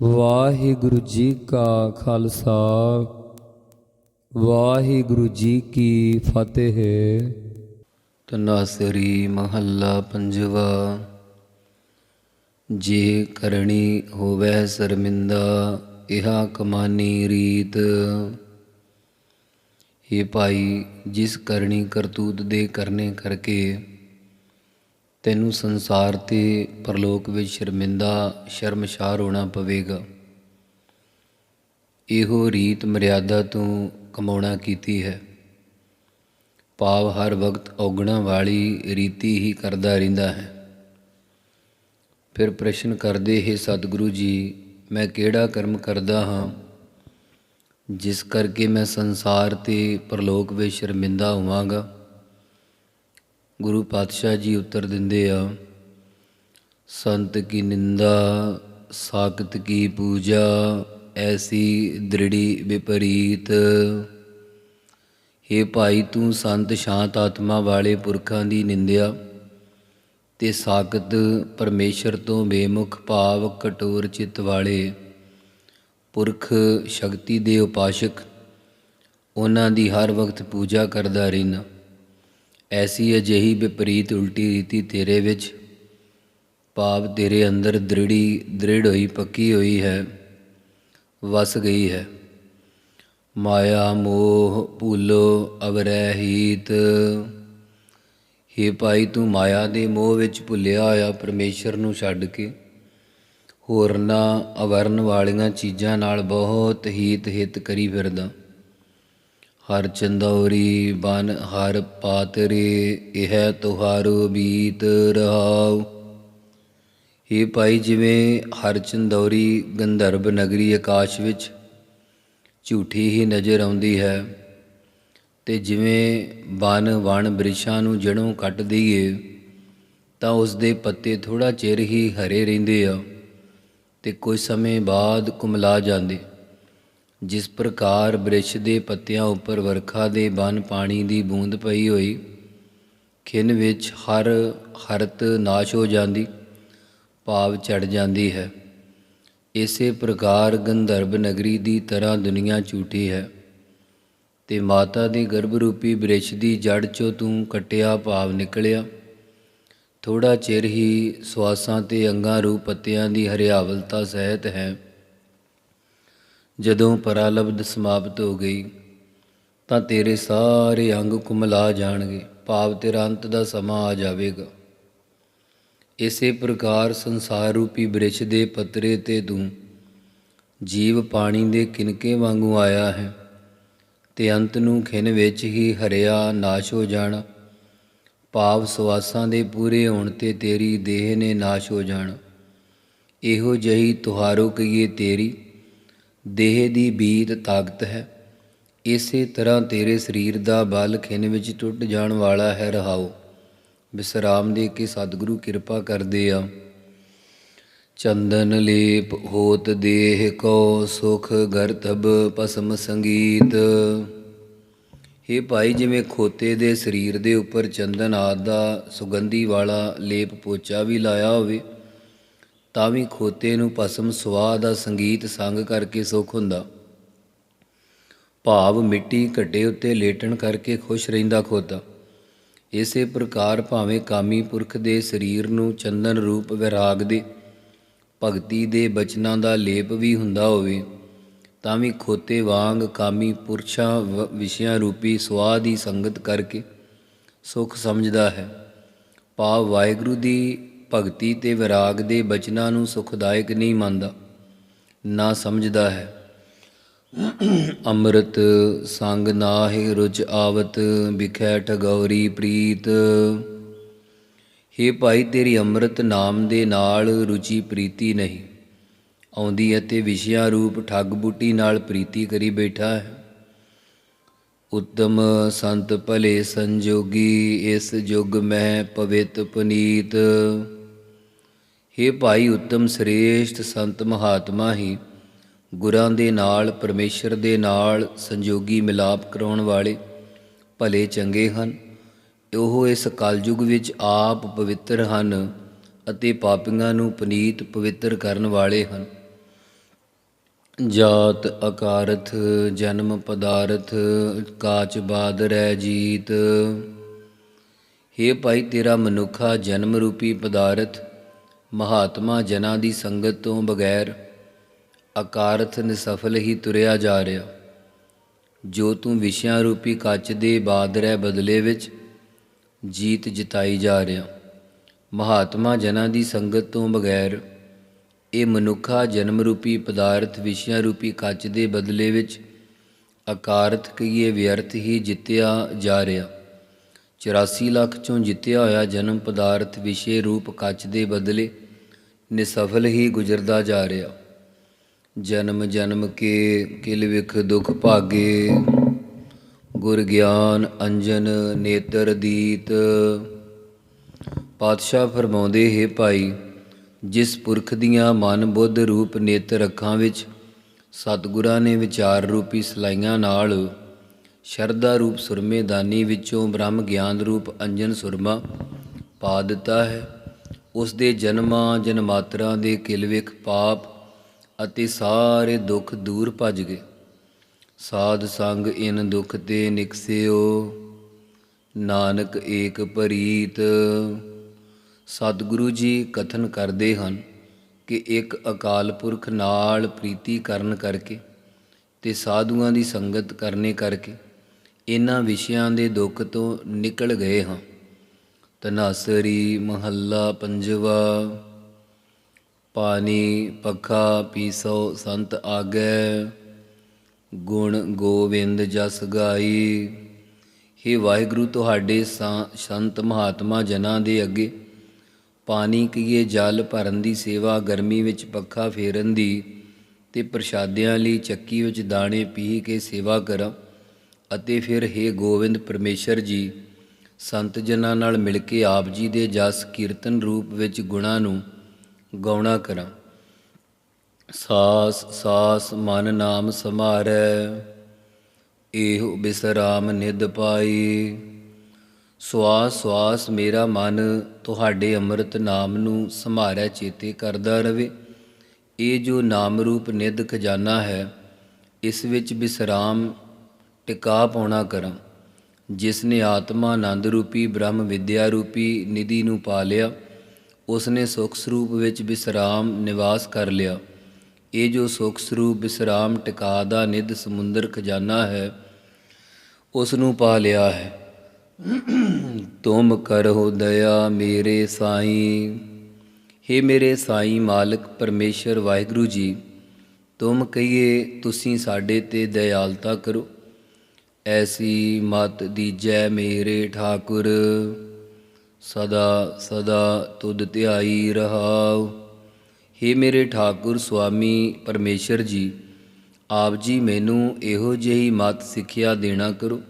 ਵਾਹਿਗੁਰੂ ਜੀ ਕਾ ਖਾਲਸਾ, ਵਾਹਿਗੁਰੂ ਜੀ ਕੀ ਫਤਿਹ। ਤਨਾਸਰੀ ਮਹੱਲਾ ਪੰਜਵਾ, ਜੇ ਕਰਣੀ ਹੋਵੇ ਸ਼ਰਮਿੰਦਾ, ਇਹਾ ਕਮਾਨੀ ਰੀਤ। ਇਹ ਭਾਈ, ਜਿਸ ਕਰਨੀ ਕਰਤੂਤ ਦੇ ਕਰਨੇ ਕਰਕੇ ਤੈਨੂੰ ਸੰਸਾਰ ਤੇ ਪਰਲੋਕ ਵਿੱਚ ਸ਼ਰਮਿੰਦਾ, ਸ਼ਰਮਸ਼ਾਰ ਹੋਣਾ ਪਵੇਗਾ। ਇਹੋ ਰੀਤ ਮਰਿਆਦਾ ਤੋਂ ਕਮਾਉਣਾ ਕੀਤੀ ਹੈ। ਭਾਵ ਹਰ ਵਕਤ ਔਗਣਾ ਵਾਲੀ ਰੀਤੀ ਹੀ ਕਰਦਾ ਰਹਿੰਦਾ ਹੈ। ਫਿਰ ਪ੍ਰਸ਼ਨ ਕਰਦੇ, ਹੈ ਸਤਿਗੁਰੂ ਜੀ, ਮੈਂ ਕਿਹੜਾ ਕਰਮ ਕਰਦਾ ਹਾਂ, ਜਿਸ ਕਰਕੇ ਮੈਂ ਸੰਸਾਰ ਤੇ ਪਰਲੋਕ ਵਿੱਚ ਸ਼ਰਮਿੰਦਾ ਹੋਵਾਂਗਾ? ਗੁਰੂ ਪਾਤਸ਼ਾਹ ਜੀ ਉੱਤਰ ਦਿੰਦੇ ਆ, ਸੰਤ ਕੀ ਨਿੰਦਾ, ਸਾਖਤ ਕੀ ਪੂਜਾ, ਐਸੀ ਦ੍ਰਿੜੀ ਵਿਪਰੀਤ। हे ਭਾਈ, ਤੂੰ ਸੰਤ ਸ਼ਾਂਤ ਆਤਮਾ ਵਾਲੇ ਪੁਰਖਾਂ ਦੀ ਨਿੰਦਿਆ, ਤੇ ਸਾਖਤ ਪਰਮੇਸ਼ਰ ਤੋਂ ਬੇਮੁਖ ਭਾਵ ਕਟੋਰ ਚਿੱਤ ਵਾਲੇ। ਪੁਰਖ ਸ਼ਕਤੀ ਦੇ ਉਪਾਸ਼ਕ, ਉਹਨਾਂ ਦੀ ਹਰ ਵਕਤ ਪੂਜਾ ਕਰਦਾ ਰਹਿਣਾ ਐਸੀ ਅਜਿਹੀ ਵਿਪਰੀਤ ਉਲਟੀ ਰੀਤੀ ਤੇਰੇ ਵਿੱਚ। ਭਾਵ ਤੇਰੇ ਅੰਦਰ ਦ੍ਰਿੜੀ, ਦ੍ਰਿੜ ਹੋਈ, ਪੱਕੀ ਹੋਈ ਹੈ, ਵਸ ਗਈ ਹੈ। ਮਾਇਆ, ਮੋਹ, ਭੁੱਲੋ ਅਵਰਹਿਤ ਹੇ ਭਾਈ, ਤੂੰ ਮਾਇਆ ਦੇ ਮੋਹ ਵਿੱਚ ਭੁੱਲਿਆ ਹੋਇਆ ਪਰਮੇਸ਼ਰ ਨੂੰ ਛੱਡ ਕੇ। ਹੋਰਨਾਂ ਅਵਰਨ ਵਾਲੀਆਂ ਚੀਜ਼ਾਂ ਨਾਲ ਬਹੁਤ ਹੀਤ ਹਿਤ ਕਰੀ ਫਿਰਦਾ। ਹਰ ਚੰਦੌਰੀ ਬਨ ਹਰ ਪਾਤਰੇ, ਇਹ ਤੁਹਾਰੋ ਬੀਤ ਰਹਾਉ। ਇਹ ਭਾਈ, ਜਿਵੇਂ ਹਰ ਚੰਦੌਰੀ ਗੰਧਰਵ ਨਗਰੀ ਆਕਾਸ਼ ਵਿੱਚ ਝੂਠੀ ਹੀ ਨਜ਼ਰ ਆਉਂਦੀ ਹੈ, ਤੇ ਜਿਵੇਂ ਬਨ ਵਣ ਬ੍ਰਿਸ਼ਾਂ ਨੂੰ ਜੜੋਂ ਕੱਟ ਦਈਏ, ਤਾਂ ਉਸ ਦੇ ਪੱਤੇ ਥੋੜਾ ਚਿਰ ਹੀ ਹਰੇ ਰਹਿੰਦੇ ਆ, ਤੇ ਕੁਝ ਸਮੇਂ ਬਾਅਦ ਕੁਮਲਾ ਜਾਂਦੇ। ਜਿਸ ਪ੍ਰਕਾਰ ਬ੍ਰਿਸ਼ ਦੇ ਪੱਤਿਆਂ ਉੱਪਰ ਵਰਖਾ ਦੇ ਬਨ ਪਾਣੀ ਦੀ ਬੂੰਦ ਪਈ ਹੋਈ, ਖਿੰਨ ਵਿੱਚ ਹਰ ਹਰਤ ਨਾਸ਼ ਹੋ ਜਾਂਦੀ, ਭਾਵ ਚੜ ਜਾਂਦੀ ਹੈ। ਇਸੇ ਪ੍ਰਕਾਰ ਗੰਧਰਵ ਨਗਰੀ ਦੀ ਤਰ੍ਹਾਂ ਦੁਨੀਆ ਝੂਠੀ ਹੈ। ਤੇ ਮਾਤਾ ਦੇ ਗਰਭ ਰੂਪੀ ਬ੍ਰਿਸ਼ ਦੀ ਜੜ ਚੋਂ ਤੂੰ ਕਟਿਆ ਭਾਵ ਨਿਕਲਿਆ। ਥੋੜਾ ਚਿਰ ਹੀ ਸਵਾਸਾਂ ਤੇ ਅੰਗਾਂ ਰੂਪ ਪੱਤਿਆਂ ਦੀ ਹਰਿਆਵਲਤਾ ਸਹਿਤ ਹੈ। ਜਦੋਂ ਪਰਾਲਬਧ ਸਮਾਪਤ ਹੋ ਗਈ, ਤਾਂ ਤੇਰੇ ਸਾਰੇ ਅੰਗ ਕੁਮਲਾ ਜਾਣਗੇ, ਭਾਵ ਤੇਰਾ ਅੰਤ ਦਾ ਸਮਾਂ ਆ ਜਾਵੇਗਾ। ਇਸੇ ਪ੍ਰਕਾਰ ਸੰਸਾਰ ਰੂਪੀ ਬ੍ਰਿਛ ਦੇ ਪਤਰੇ ਤੇ ਤੂੰ ਜੀਵ ਪਾਣੀ ਦੇ ਕਿਨਕੇ ਵਾਂਗੂ ਆਇਆ ਹੈ, ਤੇ ਅੰਤ ਨੂੰ ਖਿਨ ਵਿੱਚ ਹੀ ਹਰਿਆ ਨਾਸ਼ ਹੋ ਜਾਣਾ, ਭਾਵ ਸਵਾਸਾਂ ਦੇ ਪੂਰੇ ਹੋਣ ਤੇ ਤੇਰੀ ਦੇਹ ਨੇ ਨਾਸ਼ ਹੋ ਜਾਣਾ। ਇਹੋ ਜਹੀ ਤੁਹਾਰੋ ਕਹੀਏ ਤੇਰੀ ਦੇਹ ਦੀ ਬੀਤ ਤਾਕਤ ਹੈ। ਇਸੇ ਤਰ੍ਹਾਂ ਤੇਰੇ ਸਰੀਰ ਦਾ ਬਲ ਖਿਨ ਵਿੱਚ ਟੁੱਟ ਜਾਣ ਵਾਲਾ ਹੈ ਰਹਾਓ। ਵਿਸਰਾਮ ਦੇ ਕੇ ਸਤਿਗੁਰੂ ਕਿਰਪਾ ਕਰਦੇ ਆ। ਚੰਦਨ ਲੇਪ ਹੋਤ ਦੇਹ ਕੋ ਸੁਖ ਗਰਤਬ ਪਸਮ ਸੰਗੀਤ। ਇਹ ਭਾਈ, ਜਿਵੇਂ ਖੋਤੇ ਦੇ ਸਰੀਰ ਦੇ ਉੱਪਰ ਚੰਦਨ ਆਦ ਦਾ ਸੁਗੰਧੀ ਵਾਲਾ ਲੇਪ ਪੋਚਾ ਵੀ ਲਾਇਆ ਹੋਵੇ ਤਾਂ ਵੀ ਖੋਤੇ ਨੂੰ ਭਸਮ ਸਵਾਹ ਦਾ ਸੰਗੀਤ ਸੰਗ ਕਰਕੇ ਸੁਖ ਹੁੰਦਾ। ਭਾਵ ਮਿੱਟੀ ਘੱਡੇ ਉੱਤੇ ਲੇਟਣ ਕਰਕੇ ਖੁਸ਼ ਰਹਿੰਦਾ ਖੋਤਾ। ਇਸੇ ਪ੍ਰਕਾਰ ਭਾਵੇਂ ਕਾਮੀ ਪੁਰਖ ਦੇ ਸਰੀਰ ਨੂੰ ਚੰਦਨ ਰੂਪ ਵਿਰਾਗ ਦੇ, ਭਗਤੀ ਦੇ ਬਚਨਾਂ ਦਾ ਲੇਪ ਵੀ ਹੁੰਦਾ ਹੋਵੇ, ਤਾਂ ਵੀ ਖੋਤੇ ਵਾਂਗ ਕਾਮੀ ਪੁਰਸ਼ਾਂ ਵ- ਵਿਸ਼ਿਆਂ ਰੂਪੀ ਸਵਾਦ ਦੀ ਸੰਗਤ ਕਰਕੇ ਸੁਖ ਸਮਝਦਾ ਹੈ। ਭਾਵ ਵਾਹਿਗੁਰੂ ਦੀ ਭਗਤੀ ਤੇ ਵਿਰਾਗ ਦੇ ਬਚਨਾਂ ਨੂੰ ਸੁਖਦਾਇਕ ਨਹੀਂ ਮੰਨਦਾ, ਨਾ ਸਮਝਦਾ ਹੈ। ਅੰਮ੍ਰਿਤ ਸੰਗ ਨਾਹਿ ਰੁਚ ਆਵਤ ਬਿਖੈ ਠਗੌਰੀ ਪ੍ਰੀਤ। ਹੇ ਭਾਈ, ਤੇਰੀ ਅੰਮ੍ਰਿਤ ਨਾਮ ਦੇ ਨਾਲ ਰੁਚੀ ਪ੍ਰੀਤੀ ਨਹੀਂ। ਆਉਂਦੀ ਅਤੇ ਵਿਸ਼ਿਆ ਰੂਪ ਠੱਗ ਬੂਟੀ ਨਾਲ ਪ੍ਰੀਤੀ ਕਰੀ ਬੈਠਾ ਹੈ। ਉੱਤਮ ਸੰਤ ਭਲੇ ਸੰਜੋਗੀ, ਇਸ ਯੁਗ ਮੈਂ ਪਵਿੱਤ ਪੁਨੀਤ। हे ਭਾਈ ਉੱਤਮ ਸ੍ਰੇਸ਼ਟ ਸੰਤ ਮਹਾਤਮਾ ਹੀ, ਗੁਰਾਂ ਦੇ ਨਾਲ, ਪਰਮੇਸ਼ਰ ਦੇ ਨਾਲ ਸੰਜੋਗੀ ਮਿਲਾਪ ਕਰਾਉਣ ਵਾਲੇ ਭਲੇ ਚੰਗੇ ਹਨ। ਉਹ ਇਸ ਕਲਯੁਗ ਵਿੱਚ ਆਪ ਪਵਿੱਤਰ ਹਨ ਅਤੇ ਪਾਪੀਆਂ ਨੂੰ ਪਨੀਤ ਪਵਿੱਤਰ ਕਰਨ ਵਾਲੇ ਹਨ। ਜਾਤ ਅਕਾਰਥ, ਜਨਮ ਪਦਾਰਥ, ਕਾਚ ਬਾਦ ਰਹਿ ਜੀਤ। ਹੇ ਭਾਈ ਤੇਰਾ ਮਨੁੱਖਾ ਜਨਮ ਰੂਪੀ ਪਦਾਰਥ ਮਹਾਤਮਾ ਜਨਾਂ ਦੀ ਸੰਗਤ ਤੋਂ ਬਗੈਰ ਅਕਾਰਥ ਨਿਸਫਲ ਹੀ ਤੁਰਿਆ ਜਾ ਰਿਹਾ। ਜੋ ਤੂੰ ਵਿਸ਼ਿਆਂ ਰੂਪੀ ਕੱਚ ਦੇ ਬਾਦਰੇ ਬਦਲੇ ਵਿੱਚ ਜੀਤ ਜਿਤਾਈ ਜਾ ਰਿਹਾ। ਮਹਾਤਮਾ ਜਨਾਂ ਦੀ ਸੰਗਤ ਤੋਂ ਬਗੈਰ ਇਹ ਮਨੁੱਖਾ ਜਨਮ ਰੂਪੀ ਪਦਾਰਥ ਵਿਸ਼ਿਆਂ ਰੂਪੀ ਕੱਚ ਦੇ ਬਦਲੇ ਵਿੱਚ ਅਕਾਰਥ ਕਹੀਏ ਵਿਅਰਥ ਹੀ ਜਿੱਤਿਆ ਜਾ ਰਿਹਾ। 84 ਲੱਖ ਚੋਂ ਜਿੱਤਿਆ ਹੋਇਆ ਜਨਮ ਪਦਾਰਥ ਵਿਸ਼ੇ ਰੂਪ ਕੱਚ ਦੇ ਬਦਲੇ ਨਿਸਫਲ ਹੀ ਗੁਜ਼ਰਦਾ ਜਾ ਰਿਹਾ। ਜਨਮ ਜਨਮ ਕੇ ਕਿਲ ਵਿਖ ਦੁਖ ਭਾਗੇ। ਗੁਰ ਗਿਆਨ ਅੰਜਨ ਨੇਤਰ ਦੀਤ। ਪਾਤਸ਼ਾਹ ਫਰਮਾਉਂਦੇ, ਹੈ ਭਾਈ, ਜਿਸ ਪੁਰਖ ਦੀਆਂ ਮਨ ਬੁੱਧ ਰੂਪ ਨੇਤਰ ਅੱਖਾਂ ਵਿੱਚ, ਸਤਿਗੁਰਾਂ ਨੇ ਵਿਚਾਰ ਰੂਪੀ ਸਲਾਈਆਂ ਨਾਲ ਸ਼ਰਧਾ ਰੂਪ ਸੁਰਮੇ ਦਾਨੀ ਵਿੱਚੋਂ ਬ੍ਰਹਮ ਗਿਆਨ ਰੂਪ ਅੰਜਨ ਸੁਰਮਾ ਪਾ ਦਿੱਤਾ ਹੈ। ਉਸ ਦੇ ਜਨਮਾਂ ਜਨਮਾਤਰਾਂ ਦੇ ਕਿਲਵਿਕ ਪਾਪ ਅਤੇ ਸਾਰੇ ਦੁੱਖ ਦੂਰ ਭੱਜ ਗਏ। ਸਾਧ ਸੰਗ ਇਨ ਦੁਖ ਤੇ ਨਿਕਸਿਓ, ਨਾਨਕ ਏਕ ਪ੍ਰੀਤ ਸਤਿਗੁਰੂ ਜੀ ਕਥਨ ਕਰਦੇ ਹਨ ਕਿ ਇੱਕ ਅਕਾਲ ਪੁਰਖ ਨਾਲ ਪ੍ਰੀਤੀ ਕਰਨ ਕਰਕੇ ਤੇ ਸਾਧੂਆਂ ਦੀ ਸੰਗਤ ਕਰਨੇ ਕਰਕੇ ਇਹਨਾਂ ਵਿਸ਼ਿਆਂ ਦੇ ਦੁੱਖ ਤੋਂ ਨਿਕਲ ਗਏ ਹਾਂ। ਤਨਾਸਰੀ ਮਹੱਲਾ ਪੰਜਵਾ। ਪਾਣੀ, ਪੱਖਾ, ਪੀਸੋ, ਸੰਤ ਆਗੈ। ਗੁਣ ਗੋਵਿੰਦ ਜਸ ਗਾਈ। हे ਵਾਹਿਗੁਰੂ, ਤੁਹਾਡੇ ਸਾ- ਸੰਤ ਮਹਾਤਮਾ ਜਨਾਂ ਦੇ ਅੱਗੇ ਪਾਣੀ ਕੀਏ ਜਲ ਭਰਨ ਦੀ ਸੇਵਾ, ਗਰਮੀ ਵਿੱਚ ਪੱਖਾ ਫੇਰਨ ਦੀ ਤੇ ਪ੍ਰਸ਼ਾਦਿਆਂ ਲਈ ਚੱਕੀ ਵਿੱਚ ਦਾਣੇ ਪੀ ਕੇ ਸੇਵਾ ਕਰਾਂ ਅਤੇ ਫਿਰ हे ਗੋਵਿੰਦ, ਪਰਮੇਸ਼ਰ ਜੀ ਸੰਤ ਜਨਾਂ ਨਾਲ ਮਿਲ ਕੇ ਆਪ ਜੀ ਦੇ ਜਸ ਕੀਰਤਨ ਰੂਪ ਵਿੱਚ ਗੁਣਾਂ ਨੂੰ ਗਾਉਣਾ ਕਰਾਂ। ਸਾਸ ਸਾਸ ਮਨ ਨਾਮ ਸਮਾਰੈ ਇਹੋ ਬਿਸਰਾਮ ਨਿਦ ਪਾਈ। ਸਵਾਸ ਸਵਾਸ ਮੇਰਾ ਮਨ ਤੁਹਾਡੇ ਅੰਮ੍ਰਿਤ ਨਾਮ ਨੂੰ ਸੰਭਾਰੈ ਚੇਤੇ ਕਰਦਾ ਰਵੇ। ਇਹ ਜੋ ਨਾਮ ਰੂਪ ਨਿਦ ਖਜ਼ਾਨਾ ਹੈ, ਇਸ ਵਿੱਚ ਬਿਸਰਾਮ ਟਿਕਾ ਪਾਉਣਾ ਕਰਾਂ। ਜਿਸ ਨੇ ਆਤਮਾ ਆਨੰਦ ਰੂਪੀ, ਬ੍ਰਹਮ ਵਿਦਿਆ ਰੂਪੀ ਨਿਧੀ ਨੂੰ ਪਾ ਲਿਆ ਉਸ ਨੇ ਸੁਖ ਸਰੂਪ ਵਿੱਚ ਵਿਸ਼ਰਾਮ ਨਿਵਾਸ ਕਰ ਲਿਆ। ਇਹ ਜੋ ਸੁਖ ਸਰੂਪ ਵਿਸ਼ਰਾਮ ਟਿਕਾ ਦਾ ਨਿਧ ਸਮੁੰਦਰ ਖਜ਼ਾਨਾ ਹੈ ਉਸ ਨੂੰ ਪਾ ਲਿਆ ਹੈ। ਤੁਮ ਕਰੋ ਦਇਆ ਮੇਰੇ ਸਾਈਂ। हे ਮੇਰੇ ਸਾਈਂ ਮਾਲਕ ਪਰਮੇਸ਼ਰ ਵਾਹਿਗੁਰੂ ਜੀ, ਤੁਮ ਕਹੀਏ ਤੁਸੀਂ ਸਾਡੇ ਤੇ ਦਇਆਲਤਾ ਕਰੋ। ਐਸੀ ਮਤ ਦੀਜੈ ਮੇਰੇ ਠਾਕੁਰ, ਸਦਾ ਸਦਾ ਤੁਧ ਧਿਆਈ ਰਹਾਉ। हे ਮੇਰੇ ਠਾਕੁਰ ਸੁਆਮੀ ਪਰਮੇਸ਼ਰ ਜੀ, ਆਪ ਜੀ ਮੈਨੂੰ ਇਹੋ ਜਿਹੀ ਮਤ ਸਿੱਖਿਆ ਦੇਣਾ ਕਰੋ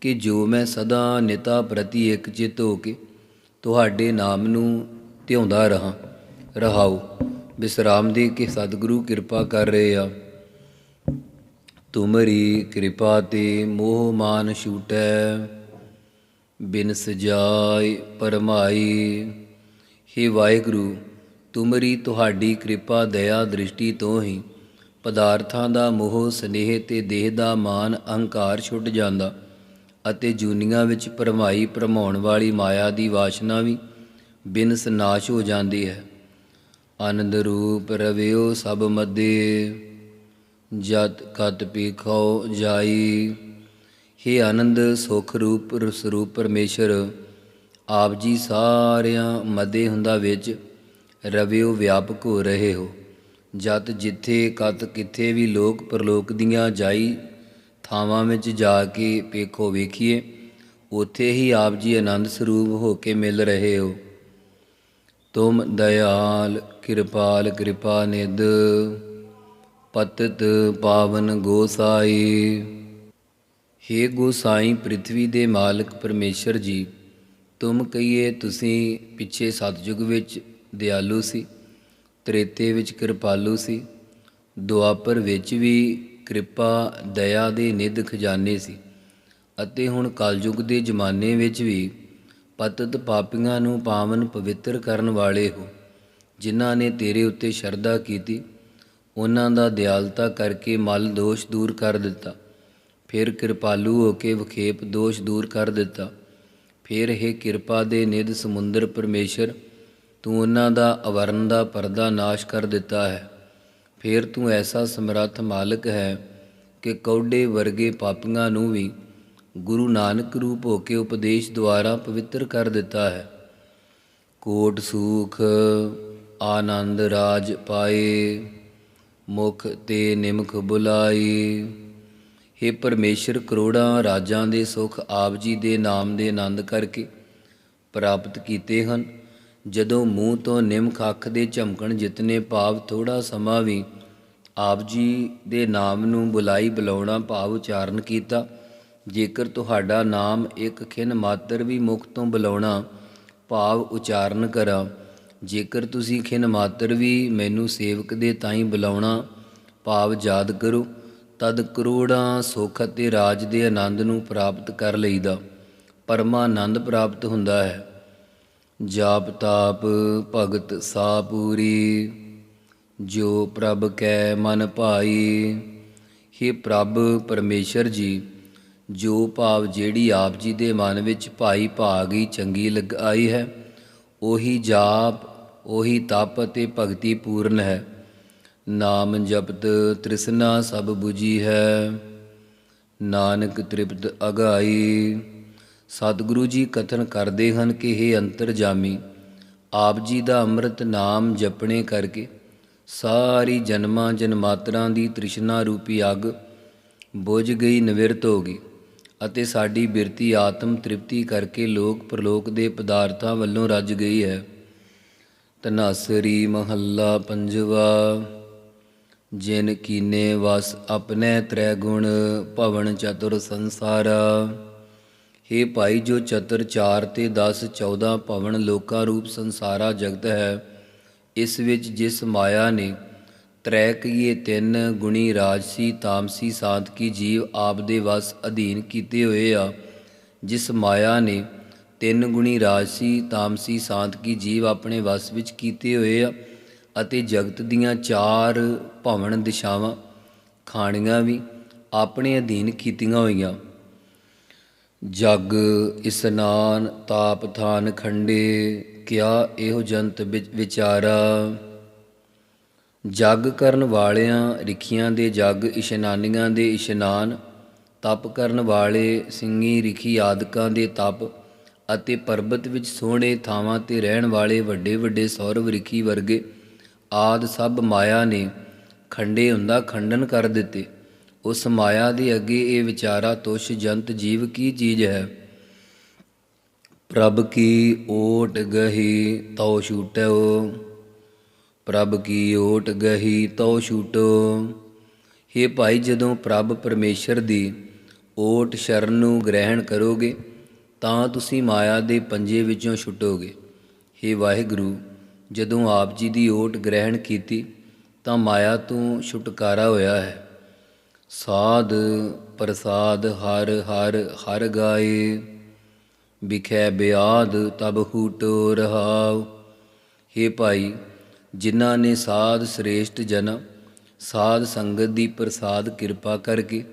ਕਿ ਜੋ ਮੈਂ ਸਦਾ ਨਿਤਾ ਪ੍ਰਤੀ ਇੱਕ ਚਿਤ ਹੋ ਕੇ ਤੁਹਾਡੇ ਨਾਮ ਨੂੰ ਧਿਆਉਂਦਾ ਰਹਾ, ਰਹਾਉ। ਬਿਸਰਾਮ ਦੀ ਕਿ ਸਤਿਗੁਰੂ ਕਿਰਪਾ ਕਰ ਰਹੇ ਆ। ਤੁਮਰੀ ਕਿਰਪਾ ਤੇ ਮੋਹ ਮਾਨ ਛੂਟੈ, ਬਿਨ ਸਜਾਏ ਪਰਮਾਈ ਹੇ ਵਾਹਿਗੁਰੂ, ਤੁਮਰੀ ਤੁਹਾਡੀ ਕਿਰਪਾ ਦਇਆ ਦ੍ਰਿਸ਼ਟੀ ਤੋਂ ਹੀ ਪਦਾਰਥਾਂ ਦਾ ਮੋਹ, ਸਨੇਹ ਤੇ ਦੇਹ ਦਾ ਮਾਨ ਅਹੰਕਾਰ ਛੁੱਟ ਜਾਂਦਾ ਅਤੇ ਜੂਨੀਆਂ ਵਿੱਚ ਭਰਮਾਈ ਭਰਮਾਉਣ ਵਾਲੀ ਮਾਇਆ ਦੀ ਵਾਸ਼ਨਾ ਵੀ ਬਿਨ ਸਨਾਸ਼ ਹੋ ਜਾਂਦੀ ਹੈ। ਆਨੰਦ ਰੂਪ ਰਵਿਓ ਸਭ ਮੱਦੇ। ਜਤ ਕਤ ਪੀਖੋ ਜਾਈ हे ਆਨੰਦ ਸੁਖ ਰੂਪ ਸਰੂਪ ਪਰਮੇਸ਼ਰ, ਆਪ ਜੀ ਸਾਰਿਆਂ ਮਦੇ ਹੁੰਦਾ ਵਿੱਚ ਰਵਿਓ ਵਿਆਪਕ ਹੋ ਰਹੇ ਹੋ। ਜਤ ਜਿੱਥੇ ਕਤ ਕਿੱਥੇ ਵੀ ਲੋਕ ਪਰਲੋਕ ਦੀਆਂ ਜਾਈ, ਥਾਵਾਂ ਵਿੱਚ ਜਾ ਕੇ ਪੇਖੋ ਵੇਖੀਏ, ਉਥੇ ਹੀ ਆਪ ਜੀ ਆਨੰਦ ਸਰੂਪ ਹੋ ਕੇ ਮਿਲ ਰਹੇ ਹੋ। ਤੁਮ ਦਇਆਲ ਕਿਰਪਾਲ ਕਿਰਪਾ ਨਿਦ ਪਤਤ ਪਾਵਨ ਗੋਸਾਈ। हे ਗੋਸਾਈ ਪ੍ਰithvi ਦੇ ਮਾਲਕ ਪਰਮੇਸ਼ਰ ਜੀ, ਤੁਮ ਕਹੀਏ ਤੁਸੀਂ ਪਿੱਛੇ ਸਤਜੁਗ ਵਿੱਚ ਦਿਆਲੂ ਸੀ, ਤ੍ਰੇਤੇ ਵਿੱਚ ਕਿਰਪਾਲੂ ਸੀ, ਦੁਆਪਰ ਵਿੱਚ ਵੀ ਕਿਰਪਾ, ਦਇਆ ਦੇ ਨਿਧ ਖਜ਼ਾਨੇ ਸੀ ਅਤੇ ਹੁਣ ਕਲਯੁਗ ਦੇ ਜ਼ਮਾਨੇ ਵਿੱਚ ਵੀ ਪਤਤ ਪਾਪੀਆਂ ਨੂੰ ਪਾਵਨ ਪਵਿੱਤਰ ਕਰਨ ਵਾਲੇ ਹੋ, ਜਿਨ੍ਹਾਂ ਨੇ ਤੇਰੇ ਉੱਤੇ ਸ਼ਰਧਾ ਕੀਤੀ ਉਹਨਾਂ ਦਾ ਦਿਆਲਤਾ ਕਰਕੇ ਮਲ ਦੋਸ਼ ਦੂਰ ਕਰ ਦਿੱਤਾ। ਫਿਰ ਕਿਰਪਾਲੂ ਹੋ ਕੇ ਵਿਖੇਪ ਦੋਸ਼ ਦੂਰ ਕਰ ਦਿੱਤਾ। ਫਿਰ ਇਹ ਕਿਰਪਾ ਦੇ ਨਿਧ ਸਮੁੰਦਰ ਪਰਮੇਸ਼ਰ, ਤੂੰ ਉਹਨਾਂ ਦਾ ਅਵਰਨ ਦਾ ਪਰਦਾ ਨਾਸ਼ ਕਰ ਦਿੱਤਾ ਹੈ। ਫਿਰ ਤੂੰ ਐਸਾ ਸਮਰੱਥ ਮਾਲਕ ਹੈ ਕਿ ਕੌਡੇ ਵਰਗੇ ਪਾਪੀਆਂ ਨੂੰ ਵੀ ਗੁਰੂ ਨਾਨਕ ਰੂਪ ਹੋ ਕੇ ਉਪਦੇਸ਼ ਦੁਆਰਾ ਪਵਿੱਤਰ ਕਰ ਦਿੱਤਾ ਹੈ। ਕੋਟ ਸੂਖ, ਆਨੰਦ ਰਾਜ ਪਾਏ। ਮੁਖ ਤੇ ਨਿਮਖ ਬੁਲਾਈ। हे ਪਰਮੇਸ਼ਰ, ਕਰੋੜਾਂ ਰਾਜਾਂ ਦੇ ਸੁਖ ਆਪ ਜੀ ਦੇ ਨਾਮ ਦੇ ਆਨੰਦ ਕਰਕੇ ਪ੍ਰਾਪਤ ਕੀਤੇ ਹਨ। ਜਦੋਂ ਮੂੰਹ ਤੋਂ ਨਿਮਖ ਅੱਖ ਦੇ ਝਮਕਣ ਜਿਤਨੇ ਭਾਵ ਥੋੜਾ ਸਮਾਂ ਵੀ ਆਪ ਜੀ ਦੇ ਨਾਮ ਨੂੰ ਬੁਲਾਈ ਬੁਲਾਉਣਾ ਭਾਵ ਉਚਾਰਨ ਕੀਤਾ, ਜੇਕਰ ਤੁਹਾਡਾ ਨਾਮ ਇੱਕ ਖਿਨ ਮਾਤਰ ਵੀ ਮੁਖ ਤੋਂ ਬੁਲਾਉਣਾ ਭਾਵ ਉਚਾਰਨ ਕਰਾਂ ਜੇਕਰ ਤੁਸੀਂ ਖਿਨ ਮਾਤਰ ਵੀ ਮੈਨੂੰ ਸੇਵਕ ਦੇ ਤਾਈਂ ਬੁਲਾਉਣਾ ਭਾਵ ਯਾਦ ਕਰੋ, ਤਦ ਕਰੋੜਾਂ ਸੁੱਖ ਅਤੇ ਰਾਜ ਦੇ ਆਨੰਦ ਨੂੰ ਪ੍ਰਾਪਤ ਕਰ ਲਈਦਾ। ਪਰਮਾਨੰਦ ਪ੍ਰਾਪਤ ਹੁੰਦਾ ਹੈ। ਜਾਪ ਤਾਪ ਭਗਤ ਸਾ ਪੂਰੀ, ਜੋ ਪ੍ਰਭ ਕੈ ਮਨ ਭਾਈ। हे ਪ੍ਰਭ ਪਰਮੇਸ਼ਰ ਜੀ, ਜੋ ਭਾਵ ਜਿਹੜੀ ਆਪ ਜੀ ਦੇ ਮਨ ਵਿੱਚ ਭਾਈ ਭਾਗੀ ਚੰਗੀ ਲੱਗ ਆਈ ਹੈ, ਉਹੀ ਜਾਪ ਉਹੀ ਤਪ ਅਤੇ ਭਗਤੀ ਪੂਰਨ ਹੈ। ਨਾਮ ਜਪਤ ਤ੍ਰਿਸ਼ਨਾ ਸਭ 부ਜੀ ਹੈ। ਨਾਨਕ ਤ੍ਰਿਪਤ ਅਗਾਈ। ਸਤਿਗੁਰੂ ਜੀ ਕਥਨ ਕਰਦੇ ਹਨ ਕਿ हे ਅੰਤਰਜਾਮੀ, ਆਪ ਜੀ ਦਾ ਅੰਮ੍ਰਿਤ ਨਾਮ ਜਪਣੇ ਕਰਕੇ ਸਾਰੀ ਜਨਮਾਂ ਜਨਮਾਤਰਾਂ ਦੀ ਤ੍ਰਿਸ਼ਨਾ ਰੂਪੀ ਅੱਗ ਬੁਝ ਗਈ, ਨਿਵਰਤ ਹੋ ਗਈ ਅਤੇ ਸਾਡੀ ਬਿਰਤੀ ਆਤਮ ਤ੍ਰਿਪਤੀ ਕਰਕੇ ਲੋਕ ਪ੍ਰਲੋਕ ਦੇ ਪਦਾਰਥਾਂ ਵੱਲੋਂ ਰੱਜ ਗਈ ਹੈ। ਤਨਾਸਰੀ ਮਹੱਲਾ ਪੰਜਵਾ, ਜਿਨ ਕੀਨੇ ਵਸ ਆਪਣੇ ਤ੍ਰੈ ਗੁਣ ਭਵਨ ਚਤੁਰ ਸੰਸਾਰਾ। हे ਭਾਈ ਜੋ ਚਤੁਰ 4 ਤੇ 10 14 ਭਵਨ ਲੋਕਾਂ ਰੂਪ ਸੰਸਾਰਾ ਜਗਤ ਹੈ, ਇਸ ਵਿੱਚ ਜਿਸ ਮਾਇਆ ਨੇ ਤ੍ਰੈ ਕੀਏ ਤਿੰਨ ਗੁਣੀ ਰਾਜਸੀ ਤਾਮਸੀ ਸਾਤਕੀ ਜੀਵ ਆਪ ਦੇ ਵਸ ਅਧੀਨ ਕੀਤੇ ਹੋਏ ਆ, ਜਿਸ ਮਾਇਆ ਨੇ ਤਿੰਨ ਗੁਣੀ ਰਾਜਸੀ ਤਾਮਸੀ ਸਾਂਤਕੀ ਜੀਵ ਆਪਣੇ ਵਸ ਵਿੱਚ ਕੀਤੇ ਹੋਏ ਆ ਅਤੇ ਜਗਤ ਦੀਆਂ ਚਾਰ ਭਵਨ ਦਿਸ਼ਾਵਾਂ, ਖਾਣੀਆਂ ਵੀ ਆਪਣੇ ਅਧੀਨ ਕੀਤੀਆਂ ਹੋਈਆਂ। ਜਗ, ਇਸਨਾਨ, ਤਾਪ, ਥਾਨ, ਖੰਡੇ, ਕਿਆ ਇਹੋ ਜੰਤ ਵਿਚ- ਵਿਚਾਰਾ। ਜਗ ਕਰਨ ਵਾਲਿਆਂ ਰਿਖੀਆਂ ਦੇ ਜਗ, ਇਸ਼ਨਾਨੀਆਂ ਦੇ ਇਸ਼ਨਾਨ, ਤਪ ਕਰਨ ਵਾਲੇ ਸਿੰਘੀ ਰਿਖੀ ਆਦਿਕਾਂ ਦੇ ਤਪ ਅਤੇ ਪਰਬਤ ਵਿੱਚ ਸੋਹਣੇ ਥਾਵਾਂ ਤੇ ਰਹਿਣ ਵਾਲੇ ਵੱਡੇ ਵੱਡੇ ਸੌਰਵ ਰਿਖੀ ਵਰਗੇ ਆਦ ਸਭ ਮਾਇਆ ਨੇ ਖੰਡੇ ਹੁੰਦਾ ਖੰਡਨ ਕਰ ਦਿੱਤੇ। ਉਸ ਮਾਇਆ ਦੇ ਅੱਗੇ ਇਹ ਵਿਚਾਰਾ ਤੁਸ਼ ਜੰਤ ਜੀਵ ਕੀ ਚੀਜ਼ ਹੈ? ਪ੍ਰਭ ਕੀ ਓਟ ਗਹੀ ਤਉ ਛੂਟੋ ਪ੍ਰਭ ਕੀ ਓਟ ਗਹੀ ਤਉ ਛੂਟੋ? हे ਭਾਈ ਜਦੋਂ ਪ੍ਰਭ ਪਰਮੇਸ਼ਰ ਦੀ ਓਟ ਸ਼ਰਨ ਨੂੰ ਗ੍ਰਹਿਣ ਕਰੋਗੇ ਤਾਂ ਤੁਸੀਂ ਮਾਇਆ ਦੇ ਪੰਜੇ ਵਿੱਚੋਂ ਛੁੱਟੋਗੇ। हे ਵਾਹਿਗੁਰੂ, ਜਦੋਂ ਆਪ ਜੀ ਦੀ ਓਟ ਗ੍ਰਹਿਣ ਕੀਤੀ, ਤਾਂ ਮਾਇਆ ਤੋਂ ਛੁਟਕਾਰਾ ਹੋਇਆ ਹੈ। ਸਾਧ ਪ੍ਰਸਾਦ ਹਰ ਹਰ ਹਰ ਗਾਏ, ਵਿਖੇ ਬਿਆਦ ਤਬ ਹੂਟੋ ਰਹਾਉ। हे ਭਾਈ, ਜਿਨ੍ਹਾਂ ਨੇ ਸਾਧ ਸ੍ਰੇਸ਼ਟ ਜਨ, ਸਾਧ ਸੰਗਤ ਦੀ ਪ੍ਰਸਾਦ ਕਿਰਪਾ ਕਰਕੇ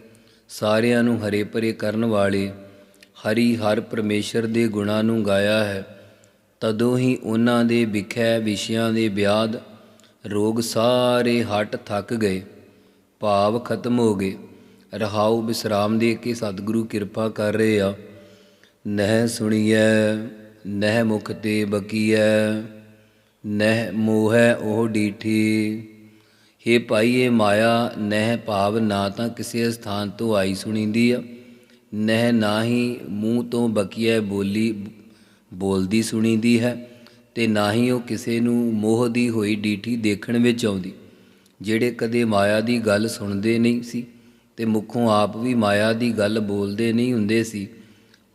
ਸਾਰਿਆਂ ਨੂੰ ਹਰੇ ਭਰੇ ਕਰਨ ਵਾਲੇ ਹਰੀ ਹਰ ਪਰਮੇਸ਼ਰ ਦੇ ਗੁਣਾਂ ਨੂੰ ਗਾਇਆ ਹੈ, ਤਦੋਂ ਹੀ ਉਹਨਾਂ ਦੇ ਵਿਖੇ ਵਿਸ਼ਿਆਂ ਦੇ ਬਿਆਦ ਰੋਗ ਸਾਰੇ ਹਟ ਥੱਕ ਗਏ, ਭਾਵ ਖਤਮ ਹੋ ਗਏ। ਰਹਾਉ ਬਿਸਰਾਮ ਦੇ ਕੇ ਸਤਿਗੁਰੂ ਕਿਰਪਾ ਕਰ ਰਹੇ ਆ। ਨਹਿ ਸੁਣੀਐ, ਨਹਿ ਮੁਖ ਤੇ ਬਕੀਐ, ਨਹਿ ਮੋਹੈ ਉਹ ਡੀਠੀ। ਹੇ ਭਾਈ ਇਹ ਮਾਇਆ, ਨਹਿ ਭਾਵ ਨਾ ਤਾਂ ਕਿਸੇ ਸਥਾਨ ਤੋਂ ਆਈ ਸੁਣੀਂਦੀ ਆ। ਨਹਿ ਨਾ ਹੀ ਮੂੰਹ ਤੋਂ ਬਕੀਐ ਬੋਲੀ ਬੋਲਦੀ ਸੁਣੀਦੀ ਹੈ ਤੇ ਨਾ ਹੀ ਉਹ ਕਿਸੇ ਨੂੰ ਮੋਹ ਦੀ ਹੋਈ ਡੀਠੀ ਦੇਖਣ ਵਿੱਚ ਆਉਂਦੀ, ਜਿਹੜੇ ਕਦੇ ਮਾਇਆ ਦੀ ਗੱਲ ਸੁਣਦੇ ਨਹੀਂ ਸੀ ਤੇ ਮੁਖੋਂ ਆਪ ਵੀ ਮਾਇਆ ਦੀ ਗੱਲ ਬੋਲਦੇ ਨਹੀਂ ਹੁੰਦੇ ਸੀ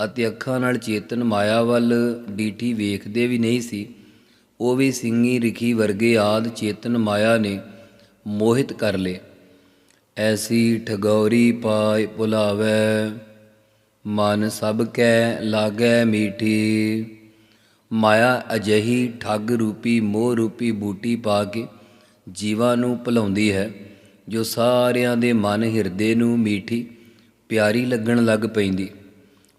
ਅਤੇ ਅੱਖਾਂ ਨਾਲ ਚੇਤਨ ਮਾਇਆ ਵੱਲ ਡੀਠੀ ਵੇਖਦੇ ਵੀ ਨਹੀਂ ਸੀ, ਉਹ ਵੀ ਸਿੰਘੀ ਰਿਖੀ ਵਰਗੇ ਆਦ ਚੇਤਨ ਮਾਇਆ ਨੇ ਮੋਹਿਤ ਕਰ ਲਏ। ਐਸੀ ਠਗੌਰੀ ਪਾਇ ਭੁਲਾਵੈ ਮਨ ਸਭ ਕੈ ਲਾਗੈ ਮੀਠੀ। ਮਾਇਆ ਅਜਹੀ ਠੱਗ ਰੂਪੀ, ਮੋਹ ਰੂਪੀ ਬੂਟੀ ਪਾ ਕੇ ਜੀਵਾਂ ਨੂੰ ਭੁਲਾਉਂਦੀ ਹੈ, ਜੋ ਸਾਰਿਆਂ ਦੇ ਮਨ ਹਿਰਦੇ ਨੂੰ ਮੀਠੀ, ਪਿਆਰੀ ਲੱਗਣ ਲੱਗ ਪੈਂਦੀ।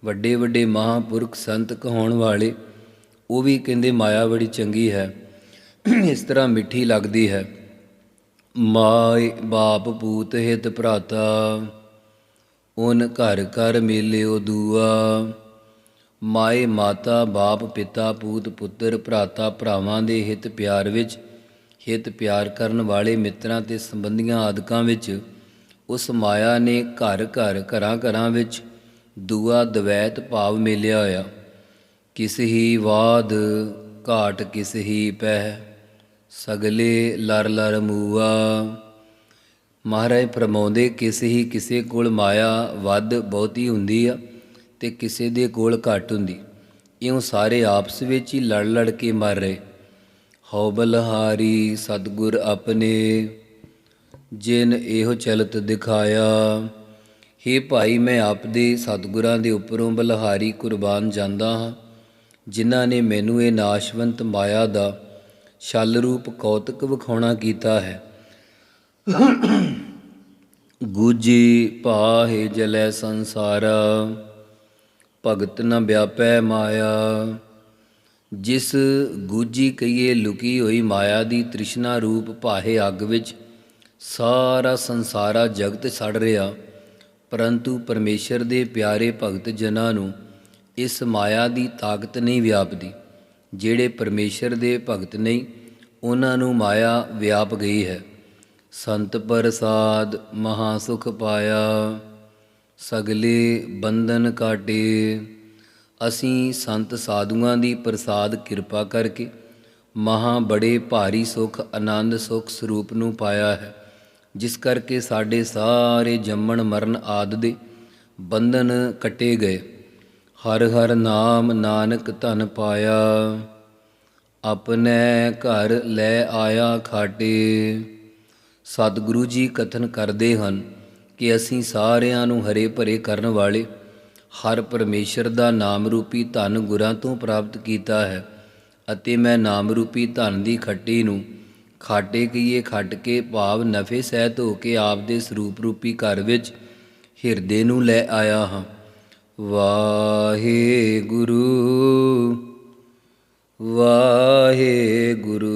ਵੱਡੇ ਵੱਡੇ ਮਹਾਂਪੁਰਖ ਸੰਤ ਕਹਾਉਣ ਵਾਲੇ, ਉਹ ਵੀ ਕਹਿੰਦੇ ਮਾਇਆ ਬੜੀ ਚੰਗੀ ਹੈ, ਇਸ ਤਰ੍ਹਾਂ ਮਿੱਠੀ ਲੱਗਦੀ ਹੈ। ਮਾਏ ਬਾਪ ਪੂਤ ਹਿਤ ਭਰਾਤਾ। ਓਨ ਘਰ ਘਰ ਮੇਲਿਓ ਦੂਆ। ਮਾਏ ਮਾਤਾ, ਬਾਪ, ਪਿਤਾ, ਪੂਤ, ਪੁੱਤਰ, ਭਰਾਤਾ, ਭਰਾਵਾਂ ਦੇ ਹਿਤ ਪਿਆਰ ਵਿੱਚ, ਹਿਤ ਪਿਆਰ ਕਰਨ ਵਾਲੇ ਮਿੱਤਰਾਂ ਤੇ ਸੰਬੰਧੀਆਂ ਆਦਿਕਾਂ ਵਿੱਚ, ਉਸ ਮਾਇਆ ਨੇ ਘਰ ਘਰ ਘਰਾਂ ਘਰਾਂ ਵਿੱਚ ਦੂਆ ਦਵੈਤ ਭਾਵ ਮੇਲਿਆ ਹੋਇਆ। ਕਿਸ ਹੀ ਵਾਦ ਘਾਟ ਕਿਸ ਹੀ ਪਹਿ, ਸਗਲੇ ਲਰ ਲਰ ਮੂਆ। ਮਹਾਰਾਜ ਫਰਮਾਉਂਦੇ, ਕਿਸੇ ਹੀ ਕਿਸੇ ਕੋਲ ਮਾਇਆ ਵੱਧ ਬਹੁਤੀ ਹੁੰਦੀ ਆ ਤੇ ਕਿਸੇ ਦੇ ਕੋਲ ਘੱਟ ਹੁੰਦੀ। ਇਉਂ ਸਾਰੇ ਆਪਸ ਵਿੱਚ ਹੀ ਲੜ ਲੜ ਕੇ ਮਰ ਰਹੇ। ਹਉ ਬਲਹਾਰੀ ਸਤਗੁਰ ਆਪਣੇ, ਜਿਨ ਇਹੋ ਚਲਤ ਦਿਖਾਇਆ। हे ਭਾਈ, ਮੈਂ ਆਪ ਦੇ ਸਤਗੁਰਾਂ ਦੇ ਉੱਪਰੋਂ ਬਲਹਾਰੀ ਕੁਰਬਾਨ ਜਾਂਦਾ ਹਾਂ, ਜਿਨ੍ਹਾਂ ਨੇ ਮੈਨੂੰ ਇਹ ਨਾਸ਼ਵੰਤ ਮਾਇਆ ਦਾ ਛਲ ਰੂਪ ਕੌਤਕ ਵਿਖਾਉਣਾ ਕੀਤਾ ਹੈ। ਗੂਜੀ ਪਾਹੇ ਜਲੈ ਸੰਸਾਰਾ, ਭਗਤ ਨ ਵਿਆਪੈ ਮਾਇਆ। ਜਿਸ ਗੂਜੀ ਕਹੀਏ ਲੁਕੀ ਹੋਈ ਮਾਇਆ ਦੀ ਤ੍ਰਿਸ਼ਨਾ ਰੂਪ ਭਾਹੇ ਅੱਗ ਵਿੱਚ, ਸਾਰਾ ਸੰਸਾਰਾ ਜਗਤ ਸੜ ਰਿਹਾ। ਪਰੰਤੂ ਪਰਮੇਸ਼ਰ ਦੇ ਪਿਆਰੇ ਭਗਤ ਜਨਾਂ ਨੂੰ ਇਸ ਮਾਇਆ ਦੀ ਤਾਕਤ ਨਹੀਂ ਵਿਆਪਦੀ, ਜਿਹੜੇ ਪਰਮੇਸ਼ਰ ਦੇ ਭਗਤ ਨਹੀਂ, ਉਹਨਾਂ ਨੂੰ ਮਾਇਆ ਵਿਆਪ ਗਈ ਹੈ। ਸੰਤ ਪ੍ਰਸਾਦ ਮਹਾ ਸੁਖ ਪਾਇਆ, ਸਗਲੇ ਬੰਧਨ ਕਾਟੇ। ਅਸੀਂ ਸੰਤ ਸਾਧੂਆਂ ਦੀ ਪ੍ਰਸਾਦ ਕਿਰਪਾ ਕਰਕੇ ਮਹਾ ਬੜੇ ਭਾਰੀ ਸੁਖ, ਆਨੰਦ ਸੁਖ ਸਰੂਪ ਨੂੰ ਪਾਇਆ ਹੈ, ਜਿਸ ਕਰਕੇ ਸਾਡੇ ਸਾਰੇ ਜੰਮਣ ਮਰਨ ਆਦ ਦੇ ਬੰਧਨ ਕੱਟੇ ਗਏ। ਹਰ ਹਰ ਨਾਮ ਨਾਨਕ ਧਨ ਪਾਇਆ, ਆਪਣੇ ਘਰ ਲੈ ਆਇਆ ਖਾਟੇ। ਸਤਿਗੁਰੂ ਜੀ ਕਥਨ ਕਰਦੇ ਹਨ ਕਿ ਅਸੀਂ ਸਾਰਿਆਂ ਨੂੰ ਹਰੇ ਭਰੇ ਕਰਨ ਵਾਲੇ, ਹਰ ਪਰਮੇਸ਼ਰ ਦਾ ਨਾਮ ਰੂਪੀ ਧਨ ਗੁਰਾਂ ਤੋਂ ਪ੍ਰਾਪਤ ਕੀਤਾ ਹੈ ਅਤੇ ਮੈਂ ਨਾਮ ਰੂਪੀ ਧਨ ਦੀ ਖੱਟੀ ਨੂੰ ਖਾਟੇ ਕੀਏ ਖੱਟ ਕੇ ਭਾਵ ਨਫੇ ਸਹਿਤ ਹੋ ਕੇ ਆਪ ਦੇ ਸਰੂਪ ਰੂਪੀ ਘਰ ਵਿੱਚ ਹਿਰਦੇ ਨੂੰ ਲੈ ਆਇਆ ਹਾਂ। ਵਾਹਿਗੁਰੂ ਵਾਹਿਗੁਰੂ।